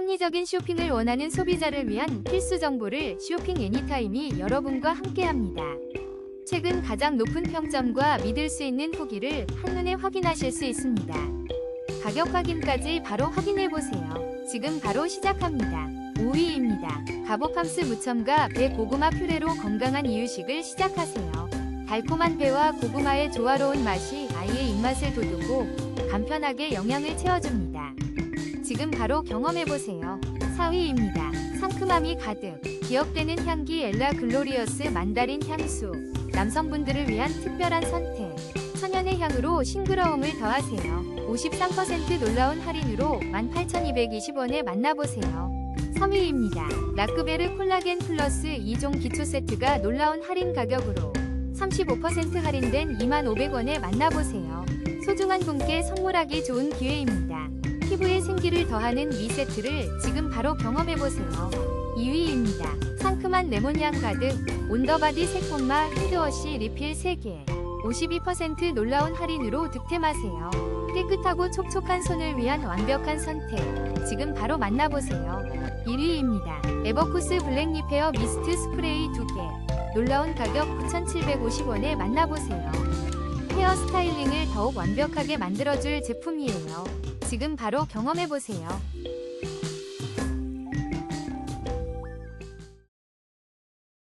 합리적인 쇼핑을 원하는 소비자를 위한 필수 정보를 쇼핑 애니타임이 여러분과 함께합니다. 최근 가장 높은 평점과 믿을 수 있는 후기를 한눈에 확인하실 수 있습니다. 가격 확인까지 바로 확인해 보세요. 지금 바로 시작합니다. 5위입니다. 가보팜스 무첨가 배 고구마 퓨레로 건강한 이유식을 시작하세요. 달콤한 배와 고구마의 조화로운 맛이 아이의 입맛을 돋우고 간편하게 영양을 채워줍니다. 지금 바로 경험해보세요. 4위입니다. 상큼함이 가득, 기억되는 향기 엘라 글로리어스 만다린 향수. 남성분들을 위한 특별한 선택. 천연의 향으로 싱그러움을 더하세요. 53% 놀라운 할인으로 18,220원에 만나보세요. 3위입니다. 라크베르 콜라겐 플러스 2종 기초 세트가 놀라운 할인 가격으로 35% 할인된 25,500원에 만나보세요. 소중한 분께 선물하기 좋은 기회입니다. 피부에 생기를 더하는 이 세트를 지금 바로 경험해보세요. 2위입니다. 상큼한 레몬향 가득 온더바디 새콤마 핸드워시 리필 3개 52% 놀라운 할인으로 득템하세요. 깨끗하고 촉촉한 손을 위한 완벽한 선택 지금 바로 만나보세요. 1위입니다. 에버쿠스 블랙 리페어 미스트 스프레이 2개 놀라운 가격 9,750원에 만나보세요. 헤어 스타일링을 더욱 완벽하게 만들어줄 제품이에요. 지금 바로 경험해보세요.